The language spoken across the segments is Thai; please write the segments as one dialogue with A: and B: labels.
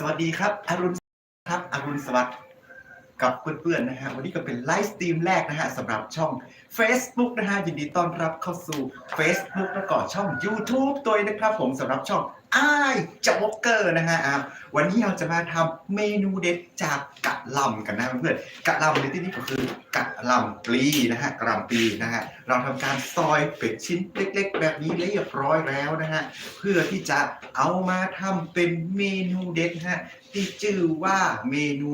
A: สวัสดีครับอรุณครับอรุณสวัสดิ์ กับเพื่อนๆนะฮะวันนี้ก็เป็นไลฟ์สตรีมแรกนะฮะสำหรับช่อง Facebook นะฮะยินดีต้อนรับเข้าสู่ Facebook แล้วก็ช่อง YouTube ตัวเองนะครับผมสำหรับช่องอ้ายจ็อกเกอร์นะฮะวันนี้เราจะมาทำเมนูเด็ดจากกะหล่ำกันนะเพื่อนๆกะหล่ำในที่นี้ก็คือกะหล่ำปลีนะฮะกะหล่ำปลีนะฮะเราทำการซอยเป็ดชิ้นเล็ก ๆ แบบนี้เรียบร้อยแล้วนะฮะเพื่อที่จะเอามาทำเป็นเมนูเด็ดนะฮะที่ชื่อว่าเมนู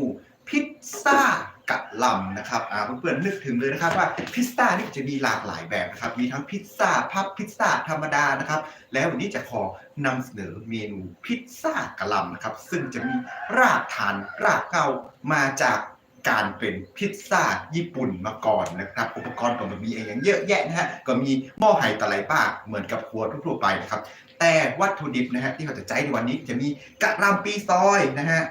A: พิซซ่ากะหล่ำนะครับอ่าเพื่อนๆนึกถึงเลยนะครับว่าพิซซ่านี่จะมีหลากหลายแบบนะครับ มีทั้งพิซซ่าพับพิซซ่าธรรมดานะครับ แล้ววันนี้จะขอนำเสนอเมนูพิซซ่ากะหล่ำนะครับ ซึ่งจะมีรากฐานรากเงามาจากการเป็นพิซซ่าญี่ปุ่นมาก่อนนะครับ อุปกรณ์ก็มันมีอย่างเยอะแยะนะฮะก็มีหม้อไหตะไลป้าเหมือนกับครัวทั่วๆไปนะครับ แต่วัตถุดิบนะฮะที่เราจะใช้ในวันนี้จะมีกะหล่ำปีซอยนะฮะ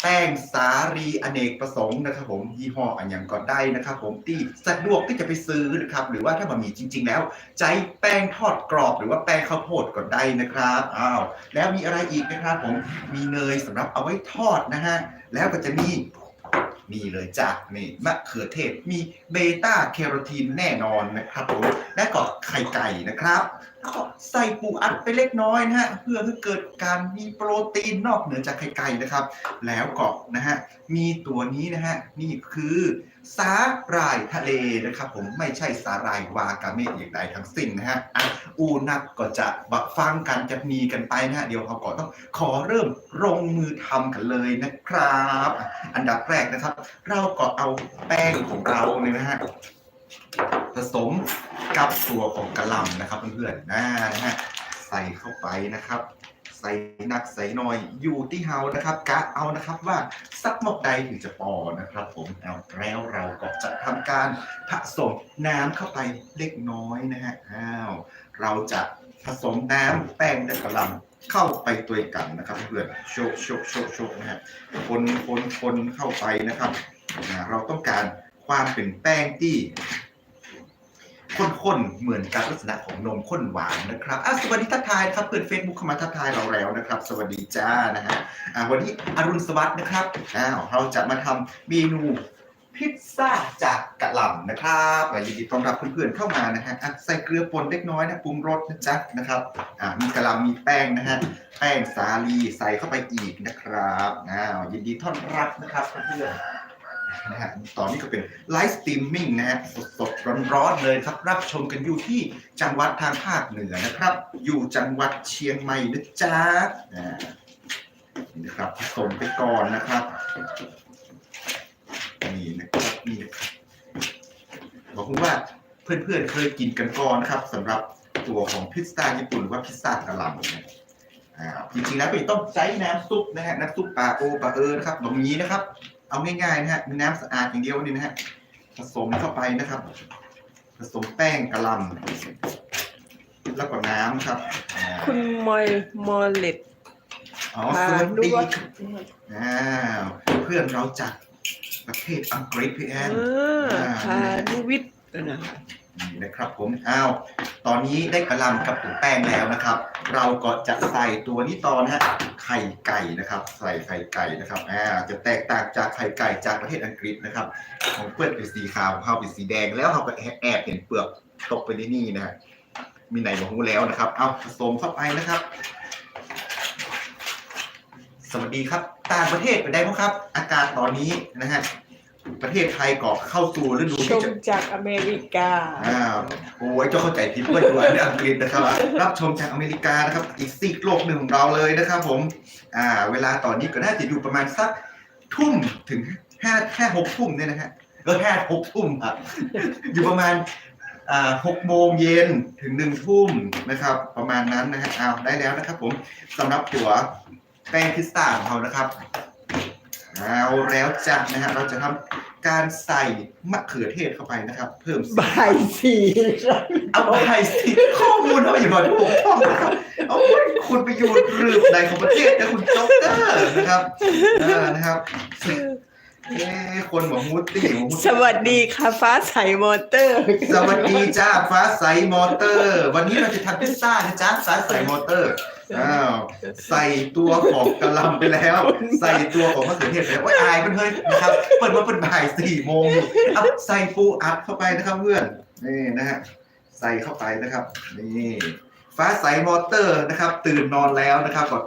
A: แป้งสาลีอเนกประสงค์นะครับผมยี่ห้ออันยังก็ได้นะครับผมที่สะดวกที่จะไปซื้อนะครับหรือว่าถ้ามันมีจริง ๆ แล้วใช้แป้งทอดกรอบหรือว่าแป้งข้าวโพดก็ได้นะครับอ้าวแล้วมีอะไรอีกนะครับผมมีเนยสำหรับเอาไว้ทอดนะฮะแล้วก็จะมี นี่เลยจ้ะนี่มะเขือเทศมีเบต้าแคโรทีนแน่นอนนะครับผมและก็ไข่ไก่นะครับแล้วก็ใส่ปูอัดไปเล็กน้อยนะฮะเพื่อให้เกิดการมีโปรตีนนอกเหนือจากไข่ไก่นะครับ แล้วก็นะฮะมีตัวนี้นะฮะนี่คือ สาหร่ายทะเลนะครับผมไม่ใช่สาหร่ายวากาเมะอย่างใดทั้งสิ้นนะฮะอะอูนักก็จะบักฟังกันจะมีกันไปนะฮะเดี๋ยวเขาก็ต้องขอเริ่มลงมือทำกันเลยนะครับ อันดับแรกนะครับ เราก็เอาแป้งของเราเนี่ยนะฮะผสมกับตัวของกระหลำนะครับเพื่อนๆนะฮะใส่เข้าไปนะครับ ใส่หนักใส่น้อย อยู่ที่เฮานะครับกะเอานะครับว่าสักหมอกใดถึงจะพอนะครับ ผมเอาแล้วเราก็จะทำการผสมน้ำเข้าไปเล็กน้อยนะฮะอ้าวเราจะผสมน้ำแป้งและกะหลำเข้าไปตัวกันนะครับ เพื่อนโชกโชกโชกโชกนะฮะคนคนคนเข้าไปนะครับ เราต้องการความเป็นแป้งที่ ข้นๆ เหมือนกับลักษณะของนมข้นหวานนะครับอะสวัสดีทักทายครับเพื่อนเฟซบุ๊กเข้ามาทักทายเราแล้วนะครับ สวัสดีจ้านะฮะอะวันนี้อรุณสวัสดิ์นะครับอ้าวเราจะมาทำเมนูพิซซ่าจากกะหล่ำนะครับอะยินดีต้อนรับเพื่อนๆเข้ามานะฮะอะใส่เกลือป่นเล็กน้อยนะปรุงรสนะจ๊ะนะครับอะมีกะหล่ำมีแป้งนะฮะแป้งสาลีใส่เข้าไปอีกนะครับอ้าวยินดีต้อนรับนะครับเพื่อนๆ นะฮะตอนนี้ก็เป็นไลฟ์สตรีมมิ่งนะฮะสดๆร้อนๆเลยครับ รับชมกันอยู่ที่จังหวัดทางภาคเหนือนะครับ อยู่จังหวัดเชียงใหม่นะจ๊ะนี่นะครับผสมไปก่อนนะครับนี่นะครับนี่นะครับบอกคุณว่าเพื่อนๆเคยกินกันก่อนครับสำหรับตัวของพิซซ่าญี่ปุ่นว่าพิซซ่ากะหล่ำนะจริงๆแล้วก็ต้องใช้น้ำซุปนะฮะน้ำซุปปลาโอปลาเออนะครับตรงนี้นะครับ เอาง่ายๆนะฮะมีน้ำสะอาดอย่างเดียวนี่นะฮะผสมเข้าไปนะครับ ผสมแป้งกะหล่ำแล้วก็น้ำครับอ่า
B: คุณมอยมอลเลต
A: อ๋อ
B: พา
A: สวัส
B: นุ
A: ดี
B: วัฒน์
A: อ้าวเพื่อนเราจากประเทศอังกฤษพี่แอน
B: อ่าพานุวิทย์นะ
A: นี่นะครับผมอ้าวตอนนี้ได้กระลำกับตัวแป้งแล้วนะครับ เราก็จะใส่ตัวนี้ตอนฮะไข่ไก่นะครับ ใส่ไข่ไก่นะครับอ่าจะแตกต่างจากไข่ไก่จากประเทศอังกฤษนะครับ ของเพื่อนเป็นสีขาวของเขาเป็นสีแดงแล้วเขาก็แอบเห็นเปลือกตกไปในนี่นะฮะมีไหนบอกรู้แล้วนะครับ เอาผสมเข้าไปนะครับ สวัสดีครับ ต่างประเทศเป็นไงบ้างครับ อากาศตอนนี้นะฮะ ประเทศไทยก็เข้าสู่ฤดู
B: ช
A: ที่
B: ม
A: จะ
B: จากอเมริกา
A: อ้าวโอ้ยเจ้าเข้าใจผิดเพื่อนด้วยในอังกฤษนะครับ รับชมจากอเมริกานะครับ อีกซีกโลกหนึ่งของเราเลยนะครับผม อ่า เวลาตอนนี้ก็น่าจะอยู่ประมาณสักทุ่มถึงห้าแค่หกทุ่มเนี่ยนะฮะเออห้าหกทุ่มครับ อยู่ประมาณ อ่าหกโมงเย็นถึงหนึ่งทุ่มนะครับ ประมาณนั้นนะฮะเอาได้แล้วนะครับผมสำหรับตัวแป้งพิซซ่าของเรานะครับ เอาแล้วจ้ะนะฮะเราจะทำการใส่มะเขือเทศเข้าไปนะครับ เพิ่มสี
B: บายสีครับ
A: เอาไปสิข้อมูลเขาอย่ามาถูกต้องนะครับเอาคุณไปอยู่รืบใดของประเทศนะคุณโจ๊กเกอร์นะครับเออนะครับเอ้คนหมอฮูดตี้หมอฮูด
B: สวัสดีค่ะฟ้าใสมอเตอร์
A: สวัสดีจ้าฟ้าใสมอเตอร์ วันนี้เราจะทำพิซซ่านะจ๊ะฟ้าใสมอเตอร์ อ้าวใส่ตัวของกะหล่ำไปแล้ว ใส่ตัวของมะเขือเทศไปแล้วว่าอายมันเฮ้ยนะครับเปิดมาเป็นบ่ายสี่โมงอยู่เอาใส่ปูอัดเข้าไปนะครับเพื่อนนี่นะฮะใส่เข้าไปนะครับนี่ฟ้าใสมอเตอร์นะครับ ตื่นนอนแล้วนะครับก็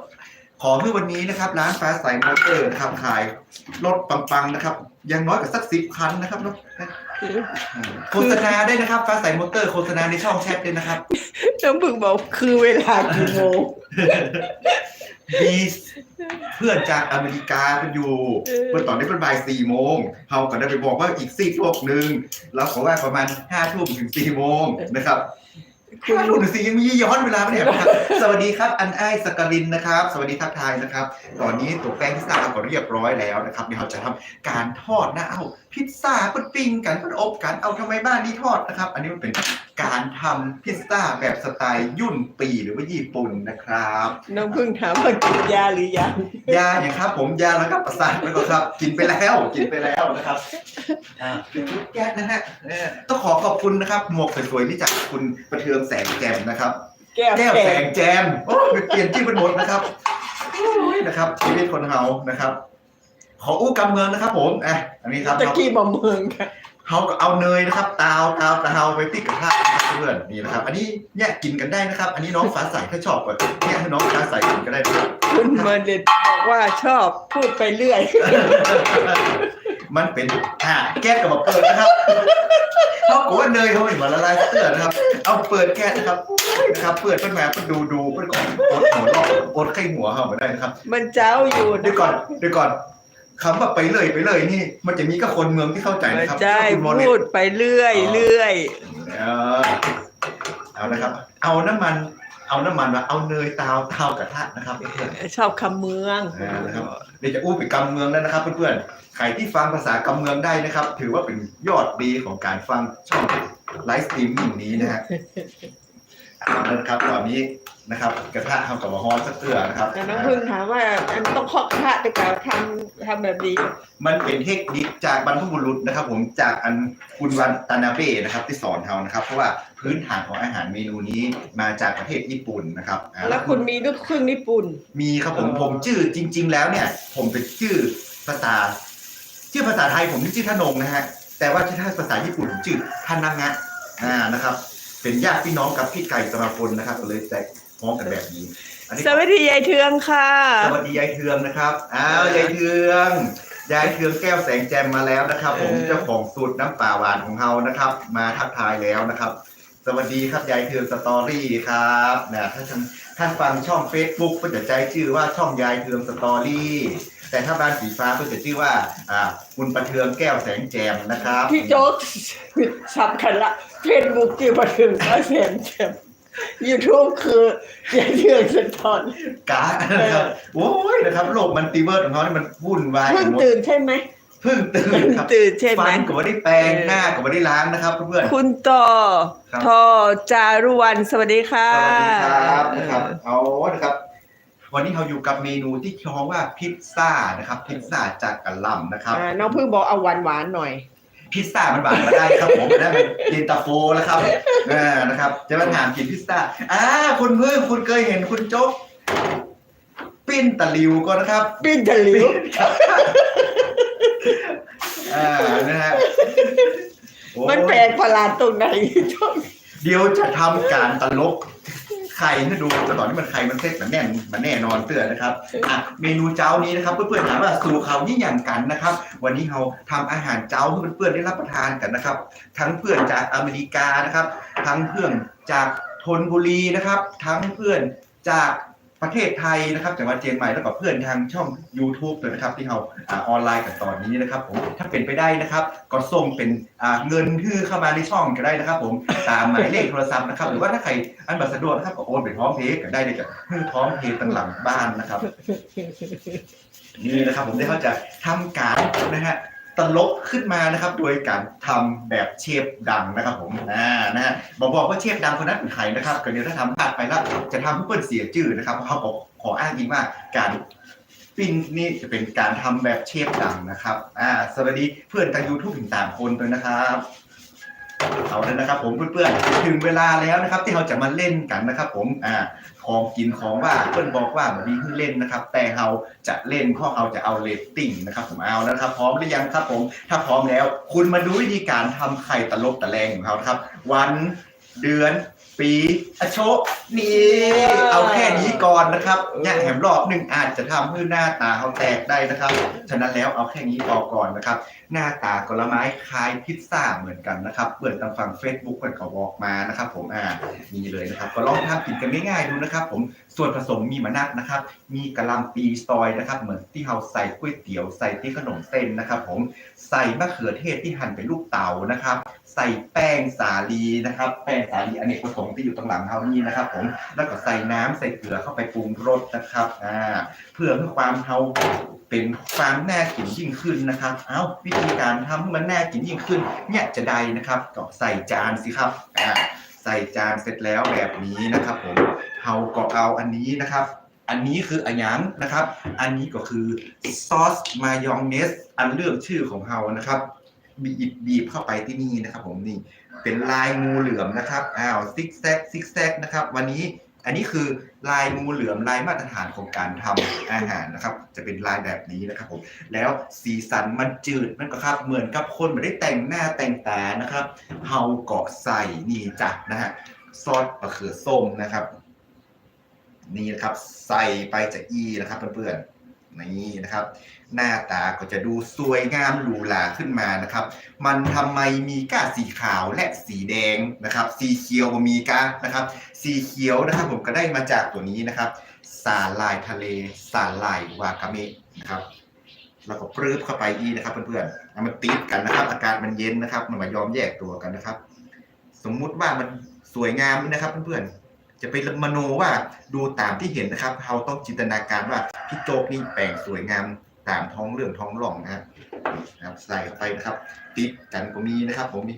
A: ขอให้วันนี้นะครับ ร้านฟ้าใสมอเตอร์นะครับขายรถปังๆนะครับอยังน้อยกว่าสักสิบคันนะครับเนอะ โฆษณาได้นะครับ ฟ้าใสมอเตอร์โฆษณาในช่องแชทด้วยนะครับ
B: น้องพึ่งบอกคือเวลากี่โมง
A: มีเพื่อนจากอเมริกาเป็นอยู่
B: เออ
A: เมื่อตอนนี้เป็นบ่ายสี่โมงเขาก็ได้ไปบอกว่าอีกสี่ทุ่มหนึ่งแล้วขอว่าประมาณห้าทุ่มถึงสี่โมงนะครับห้าทุ่มถึงสี่ยังมีย้อนเวลาไหมเนี่ยนะครับ สวัสดีครับ อันไอสกลินนะครับ สวัสดีทักทายนะครับ ตอนนี้ตัวแป้งพิซซ่าก็เรียบร้อยแล้วนะครับเดี๋ยวเราจะทำการทอดนะเอา พิซซ่าเปิ้ลปิ้งกันเปิ้ลอบกันเอาทำไมบ้านนี้ทอดนะครับ อันนี้มันเป็นการทำพิซซ่าแบบสไตล์ยุ่นปีหรือว่าญี่ปุ่นนะครับ
B: น้องพึ่งถามว่ากินยาหรือยัง
A: ยาเนี่ยครับ ผมยาแล้วก็ประสาทไปก่อนครับ กินไปแล้วกินไปแล้วนะครับอ่าเป็นชุดแก๊สนะฮะเออต้องขอขอบคุณนะครับ หมวกสวยๆที่จากคุณประเทืองแสงแจมนะครับ
B: แก้ว
A: แก้ว
B: แส
A: แส
B: ง
A: งแจมโอ้ไปเปลี่ยนชื่อเป็นหมดนะครับโอ้ยนะครับชีวิตคนเฮานะครับ ขออู้กำเมืองนะครับ ผมอะอันนี้ครับ
B: ตะกี้บอกเมืองค่ะ
A: เฮาก็เอาเนยนะครับ ตาวตาวตาวไปติ๊กกระทะนะครับเพื่อนนี่นะครับ อันนี้เนี่ยกินกันได้นะครับ อันนี้น้องฟ้าใสถ้าชอบก็เนี่ยให้น้องฟ้าใสกินก็ได้นะครับ
B: คุณเมอร์เดตบอกว่าชอบพูดไปเรื่อย
A: มันเป็นอ่าแก๊สกับมาเปิดนะครับเขาบอกว่าเนยเขาไม่มาละลายเสื้อนะครับ เอาเปิดแก๊สนะครับนะครับเปิดเป็นแหวนเป็นดูดูเป็นก่อนอดหัวลอกอดไข้หัวเขาไม่ได้นะครับ
B: มันเจ้าอยู่
A: เดี๋ยวก่อนเดี๋ยวก่อน คำว่าไปเลยไปเลยนี่ มันจะมีก็คนเมืองที่เข้าใจ
B: ไม่
A: นะครับ
B: ใช่
A: คุณโมเล
B: พู
A: ต
B: ดไปเรื่อยเรื่อย
A: เออเอานะครับ เอาน้ำมัน เอาน้ำมันมาเอาเนยตาวตาวกระทะนะครับเพื่อน
B: ชอบคำเมือง
A: อ่านะครับเดี๋ยวจะอู้ไปกำเมืองแล้วนะครับเพื่อนๆใครที่ฟังภาษากำเมืองได้นะครับ ถือว่าเป็นยอดดีของการฟังช่องไลฟ์สตรีมมิ่งนี้นะฮะเอาแล้วนะครับตอนนี้ นะครับ กระทะทำกับมะฮอนสักเตื้อนะครับ
B: แต่น้องพึ่งถามว่าอันต้องเคาะกระทะแต่การทำทำแบบนี้
A: มันเป็นเทคนิคจากบรรพบุรุษนะครับ ผมจากอันคุณวันตานาเบ้นะครับที่สอนเรานะครับ เพราะว่าพื้นฐานของอาหารเมนูนี้มาจากประเทศญี่ปุ่นนะครับอ่า
B: แล้วคุณมีลูกครึ่งญี่ปุ่น
A: มีครับผม
B: อ๋อ
A: ผมชื่อจริง ๆ แล้วเนี่ย ผมเป็นชื่อภาษาชื่อภาษาไทยผมชื่อธนงนะฮะแต่ว่าชื่อภาษาญี่ปุ่นผมชื่อทานางะอ่านะครับ เป็นญาติพี่น้องกับพี่ไก่สมาพลนะครับก็เลยใจ พ้องกันแบบนี้อันนี้
B: สวัสดียายเทืองค่ะ
A: สวัสดียายเทืองนะครับอ้าวยายเทืองยายเทืองแก้วแสงแจมมาแล้วนะครับ ผม
B: เออ
A: เจ้าของสูตรน้ำปลาหวานของเรานะครับ มาทักทายแล้วนะครับ สวัสดีครับยายเทืองสตอรี่ครับนะถ้าท่านท่านฟังช่อง Facebook ก็จะใจชื่อว่าช่องยายเทืองสตอรี่แต่ถ้าบ้านสีฟ้าก็จะชื่อว่าอ่าคุณประเทืองแก้วแสงแจมนะครับ
B: พี่โจ๊กสำคัญละเฟซบุ๊กที่มาถึงก็เสียงเจ็บ ยูทูบคือยายเทืองสะท้อน
A: กานะครับโอ้ยนะครับโลกมันตีเวิร์ดของเขานี่มันวุ่นวาย
B: เพิ่ง
A: หมด
B: ตื่นใช่ไหม
A: เพิ่งตื่นครับ
B: ตื่นใช่ไหม
A: ฟันก็ไม่ได้แปรงหน้าก็ไม่ได้ล้างนะครับเพื่อนๆ
B: คุณต่อ
A: ครับ
B: ทอจารุวันสวัสดีค่ะ
A: สวัสดีครับนะครับเอานะครับ วันนี้เราอยู่กับเมนูที่ชื่อว่าพิซซ่านะครับ พิซซ่าจากกะหล่ำนะครับ
B: อ่าน้องเพิ่งบอกเอาหวานหวานๆหน่อย
A: พิซซ่ามันบางมาได้ครับผมได้เป็นเย็นตาโฟแล้วครับเออนะครับ จะมาถามกินพิซซ่าอ่าคุณเพิ่งคุณเคยเห็นคุณโจ๊กปิ้นตะหลิวก็นะครับ
B: ปิ้นทะลิว
A: อ่านะฮะโอ้
B: มันแปลกประหลาดตรงไหนช่วง
A: เดี๋ยวจะทำการตลกไข่ให้ดูแต่ตอนนี้มันไข่มันเซ็ตมันแน่นมันแน่นอนเตือนนะครับอะเมนูเจ้านี้นะครับเพื่อนๆถามว่าสู่เขายี่อย่างกันนะครับ วันนี้เราทำอาหารเจ้าให้เพื่อนๆได้รับประทานกันนะครับ ทั้งเพื่อนจากอเมริกานะครับ ทั้งเพื่อนจากธนบุรีนะครับ ทั้งเพื่อนจาก ประเทศไทยนะครับจังหวัดเชียงใหม่แล้วก็เพื่อนทางช่อง YouTube เลยนะครับที่เราอออนไลน์กันตอนนี้นะครับผมถ้าเป็นไปได้นะครับ ก็ส่งเป็นเงินที่เข้ามาในช่องก็ได้นะครับ ผมตามหมายเลขโทรศัพท์นะครับ หรือว่าถ้าใครอันบัตรสะดวกนะครับก็โอนเป็นพร้อมเพย์ก็ได้เลยกับพร้อมเพย์ตั้งหลังบ้านนะครับ นี่นะครับผมได้เขาจะทำการนะฮะ ตลกขึ้นมานะครับ โดยการทำแบบเชฟดังนะครับผมอ่านะฮะบอกบอกว่าเชฟดังคนนั้นเป็นใครนะครับก็เดี๋ยวถ้าทำพลาดไปแล้วจะทำให้เพื่อนเสียชื่อนะครับเขาบอกขออ้างอิงว่าการปิ้นนี่จะเป็นการทำแบบเชฟดังนะครับอ่าสวัสดีเพื่อนทาง YouTube ถึงสามคนด้วยนะครับเอาเลยนะครับผมเพื่อนๆถึงเวลาแล้วนะครับ ที่เราจะมาเล่นกันนะครับ ผมอ่า ของกินของว่าเพื่อนบอกว่าแบบนี้เพิ่งเล่นนะครับ แต่เราจะเล่นข้อเราจะเอาเรตติ้งนะครับผมเอาแล้วนะครับ พร้อมหรือยังครับผม ถ้าพร้อมแล้ว คุณมาดูวิธีการทำไข่ตลบตะแลงของเราครับ วันเดือน ปีอะโชะนี่เอาแค่นี้ก่อนนะครับเนี่ยแถมรอบหนึ่งอาจจะทำให้หน้าตาเขาแตกได้นะครับ ฉะนั้นแล้วเอาแค่นี้พอก่อนนะครับ หน้าตาผลไม้คล้ายพิซซ่าเหมือนกันนะครับเปิดตามฟัง Facebook กันเขาบอกมานะครับ ผมอ่านี่เลยนะครับ ก็ลองทำกินกันง่ายๆดูนะครับ ผมส่วนผสมมีมะนัดนะครับ มีกะหล่ำปีซอยนะครับ เหมือนที่เราใส่ก๋วยเตี๋ยวใส่ที่ขนมเส้นนะครับ ผมใส่มะเขือเทศที่หั่นเป็นลูกเต๋านะครับ ใส่แป้งสาลีนะครับ แป้งสาลีอเนกประสงค์ที่อยู่ตรงหลังเขานี่นะครับ ผมแล้วก็ใส่น้ำใส่เกลือเข้าไปปรุงรสนะครับอ่าเพื่อให้ความเฮาเป็นความน่ากินยิ่งขึ้นนะครับ เอ้าวิธีการทำให้มันน่ากินยิ่งขึ้น เนี่ยจะได้นะครับก็ใส่จานสิครับอ่าใส่จานเสร็จแล้วแบบนี้นะครับผม เฮาก็เอาอันนี้นะครับ อันนี้คืออันยังนะครับ อันนี้ก็คือซอสมายองเนสอันเรื่องชื่อของเฮานะครับบีบบีบเข้าไปที่นี่นะครับ ผมนี่เป็นลายงูเหลือมนะครับอ้าวซิกแซกซิกแซกนะครับ วันนี้อันนี้คือลายงูเหลือมลายมาตรฐานของการทำอาหารนะครับ จะเป็นลายแบบนี้นะครับผมแล้วสีสันมันจืดมันก็ครับ เหมือนกับคนไม่ได้แต่งหน้าแต่งตานะครับเฮาเกาะใส่นี่จัดนะฮะซอสมะเขือส้มนะครับ นี่นะครับใส่ไปจากอีนะครับเพื่อนๆนี่นะครับ หน้าตาก็จะดูสวยงามหรูหราขึ้นมานะครับ มันทำไมมีก้าสีขาวและสีแดงนะครับ สีเขียวมีก้านะครับ สีเขียวนะครับผมก็ได้มาจากตัวนี้นะครับ สาลายทะเล สาลายวากาเมะนะครับแล้วก็ปรื้บเข้าไปอีนะครับเพื่อนๆมันติดกันนะครับ อากาศมันเย็นนะครับ มันมายอมแยกตัวกันนะครับ สมมุติว่ามันสวยงามนะครับเพื่อนๆ จะไปมโนว่าดูตามที่เห็นนะครับเราต้องจินตนาการว่าพี่โจ๊กนี่แปลงสวยงามตามท้องเรื่องท้องร่องนะครับใส่เข้าไปนะครับ ติดกันก็มีนะครับ ผมมี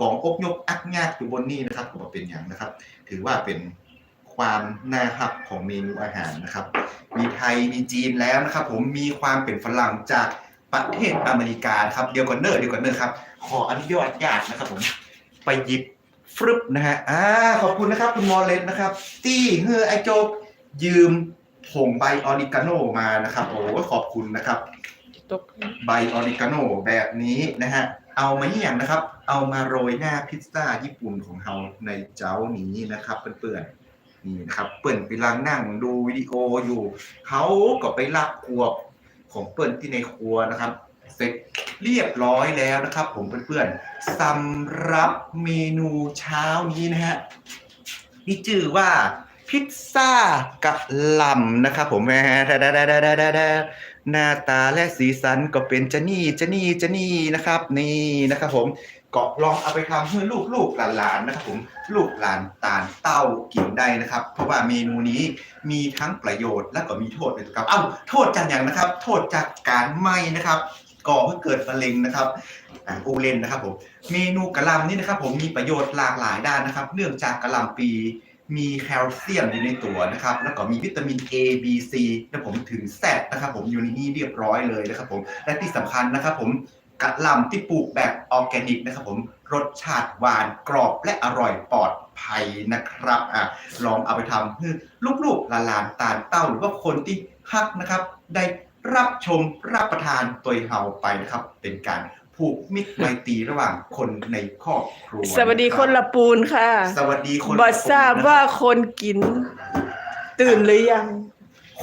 A: กล่องอกยกอักงากอยู่บนนี้นะครับผมเป็นอย่างนะครับ ถือว่าเป็นความน่าฮับของเมนูอาหารนะครับ มีไทยมีจีนแล้วนะครับ ผมมีความเป็นฝรั่งจากประเทศอเมริกาครับเดียวกันเนอร์เดียวกันเนอร์ครับขออนุญาตญาตนะครับ ผมไปหยิบ ฟรึบนะฮะอ่าขอบคุณนะครับ คุณมอลเลนนะครับที่เฮือไอโจกยืมผงใบออริกาโนมานะครับโอ้ขอบคุณนะครับ ใบออริกาโนแบบนี้นะฮะเอามาเยี่ยงนะครับ เอามาโรยหน้าพิซซ่าญี่ปุ่นของเราในเจ้านี้นะครับเพื่อนๆนี่นะครับ เปิ่อนไปลังนั่งดูวิดีโออยู่เขาก็ไปรับขวบของเปิ่อนที่ในครัวนะครับ เสร็จเรียบร้อยแล้วนะครับ ผมเพื่อนๆสำหรับเมนูเช้านี้นะฮะนี่ชื่อว่าพิซซ่ากะหล่ำนะครับผมแหมหน้าตาและสีสันก็เป็นจะนี่จะนี่จะนี่นะครับ นี่นะครับ ผมก็ลองเอาไปทำให้ลูกลูกหลานๆนะครับผมลูกหลานตาลเต้ากินได้นะครับ เพราะว่าเมนูนี้มีทั้งประโยชน์และก็มีโทษด้วยครับเอ้าโทษจากอย่างนะครับ โทษจากการไหมนะครับ ก่อให้เกิดมะเร็งนะครับอูเลนนะครับผมเมนูกะหล่ำนี่นะครับ ผมมีประโยชน์หลากหลายด้านนะครับ เนื่องจากกะหล่ำปีมีแคลเซียมอยู่ในตัวนะครับ แล้วก็มีวิตามิน A B C และผมถึง Z นะครับ ผมอยู่ในนี้เรียบร้อยเลยนะครับ ผมและที่สำคัญนะครับ ผมกะหล่ำที่ปลูกแบบออร์แกนิกนะครับ ผมรสชาติหวานกรอบและอร่อยปลอดภัยนะครับอะลองเอาไปทำให้ลูกๆหลานตาลเต้า หรือว่าคนที่ฮักนะครับ ได้ รับชมรับประทานตัวเฮาไปนะครับ เป็นการผูกมิตรไมตรีระหว่างคนในครอบครัว
B: สวัสดีคนละปูนค่ะ
A: สวัสดีคน
B: บอทราบ
A: นะค
B: ว่า
A: บ
B: คนกิน ตื่นหรือยัง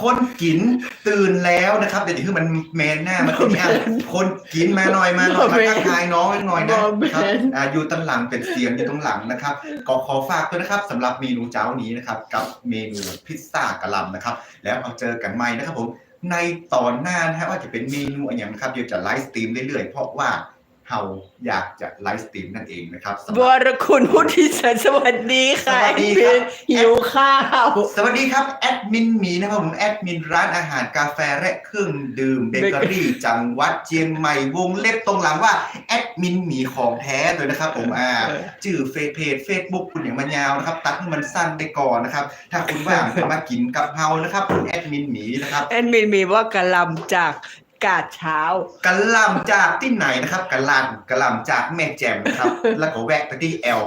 A: คนกินตื่นแล้วนะครับเดี๋ยวคือมันแมนหน้ามันเป็นอะคนกินมาหน่อยมาหน่อยมาทักทายน้องหน่อยนะ
B: บ่แม่น
A: ครับอ่าอยู่ตั้งหลังเป็นเสียงอยู่ตรงหลังนะครับก็ขอฝากด้วยนะครับสำหรับเมนูเจ้านี้นะครับ กับเมนูพิซซ่ากะหล่ำนะครับ แล้วเอาเจอกันใหม่นะครับผม ในตอนหน้านะฮะว่าจะเป็นเมนูอะไรอย่างนะครับเดี๋ยวจะไลฟ์สตรีมเรื่อยๆ เพราะว่า เราอยากจะไลฟ์สตรีมนั่นเองนะครับสำห
B: บ
A: รับ
B: รคุณพุทธิสันสวัสดีค่ะ
A: สวัสดีครับ
B: หิวข้าว
A: สวัสดีครับแอดมินหมีนะครับผมแอดมินร้านอาหารกาแฟและเครื่องดื่มเบเกอรี่จังหวัดเชียงใหม่วงเล็บตรงหลังว่าแอดมินหมีของแท้เลยนะครับผมอ่าชื่อเฟซเพจเฟซบุ๊กคุณอย่างมันยาวนะครับ ตัดให้มันสั้นไปก่อนนะครับ ถ้าคุณว่างมากินกับเฮานะครับคุณแอดมินหมีนะครับ
B: แอดมินมีว่ากะหลำจาก กาดเช้า
A: กะหล่ำจากที่ไหนนะครับกะหล่ำกะหล่ำจากแม่แจ่มนะครับ แล้วก็แวะไปที่แอล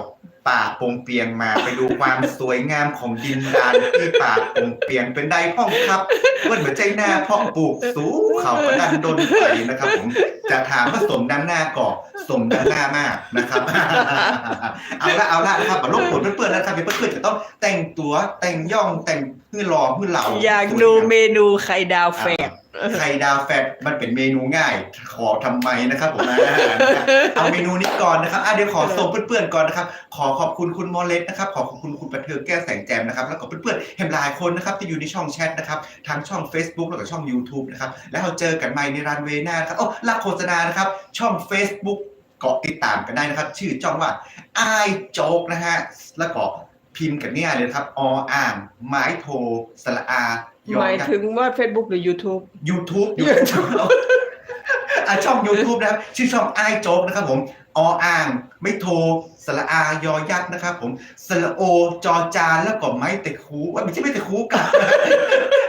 A: ป่าปงเปียงมาไปดูความสวยงามของดินดานที่ป่าปงเปียงเป็นไดห้องครับเมื่อเหมือนใจหน้าเพาะปลูกสูงเขากระดันดนไปนะครับ ผมจะถามว่าสมด้านหน้าก่อสมด้านหน้ามากนะครับ เอาละเอาละนะครับมาลบผลเพื่อนๆนะครับเพื่อนๆจะต้องแต่งตัวแต่งย่องแต่ง เพื่อรอเพื่อเหล่า
B: อยากดูเมนูไข่ดาวแฟด
A: ไข่ดาวแฟตมันเป็นเมนูง่าย ขอทำไมนะครับผมนะเอาเมนูนี้ก่อนนะครับอะเดี๋ยวขอส่งเพื่อนๆก่อนนะครับ ขอขอบคุณคุณมอเลสนะครับ ขอขอบคุณคุณประเทืองแก้วแสงแจ่มนะครับ แล้วก็เพื่อนๆเห็นหลายคนนะครับที่อยู่ในช่องแชทนะครับ ทั้งช่อง Facebook แล้วก็ช่อง YouTube นะครับ แล้วเราเจอกันใหม่ในรันเวย์หน้านะครับโอ้ลักโฆษณานะครับ ช่อง Facebook เกาะติดตามกันได้นะครับ ชื่อช่องว่าไอโจ๊กนะฮะแล้วก็ พิมพ์กันเนี่ยเลยนะครับ ออ่างไม้โทสระอายอ
B: หมาย
A: ยักษ์
B: ถึงว่า Facebook หรือ YouTube
A: YouTube YouTube อะช่อง YouTube นะครับชื่อช่องไอโจ๊กนะครับผมออ่างไม่โทรสระอายอยักษ์นะครับผมสระโอจอจานแล้วก็ไม้ตะคูว่าไม่ใช่ไม่ตะคูกับ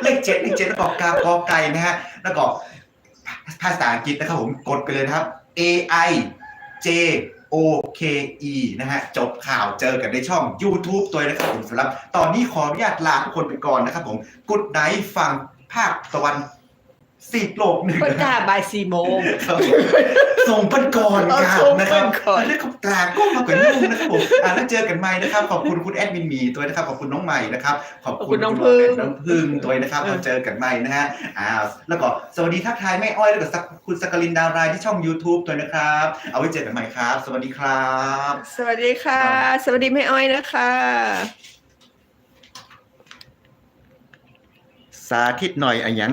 A: เลขเจ็ดเลขเจ็ดแล้วก็กากอไก่นะฮะแล้วก็ภาษาอังกฤษนะครับผมกดไปเลยนะครับ A I J O K E นะฮะ จบข่าวเจอกันในช่อง YouTube ตัวนะครับผมสำหรับ ตอนนี้ขออนุญาตลาทุกคนไปก่อนนะครับผมกุดไนฟังภาคตะวัน สีโลกหนึ่ง
B: เปิดกาบ่ายสี่โมง
A: ครับผมส่งเปันก่อน
B: เอา
A: ครับ
B: ส่ง
A: นะค
B: เพิ่
A: รับ
B: นก่อน
A: แล้วก็ตราก้มมากกว่านุ่งนะครับผมอ่าแล้วเจอกันใหม่นะครับ ขอบคุณคุณแอดมินหมีตัวนะครับ ขอบคุณน้องใหม่นะครับ ขอบ
B: ขอบคุ
A: คุณ
B: ณน้อง
A: คุณ
B: พึ่ง
A: น้องพึ่งตัวนะครับ
B: เออ
A: เราเจอกันใหม่นะฮะอ่าแล้วก็สวัสดีทักทายแม่อ้อยแล้วก็สักคุณสกลินดาวรายที่ช่อง YouTube ตัวนะครับ เอาไว้เจอกันใหม่ครับ สวัสดีครับ
B: สวัสดีค่ะ สวัสดีแม่อ้อยนะคะ
A: สาธิตหน่อยอะหยัง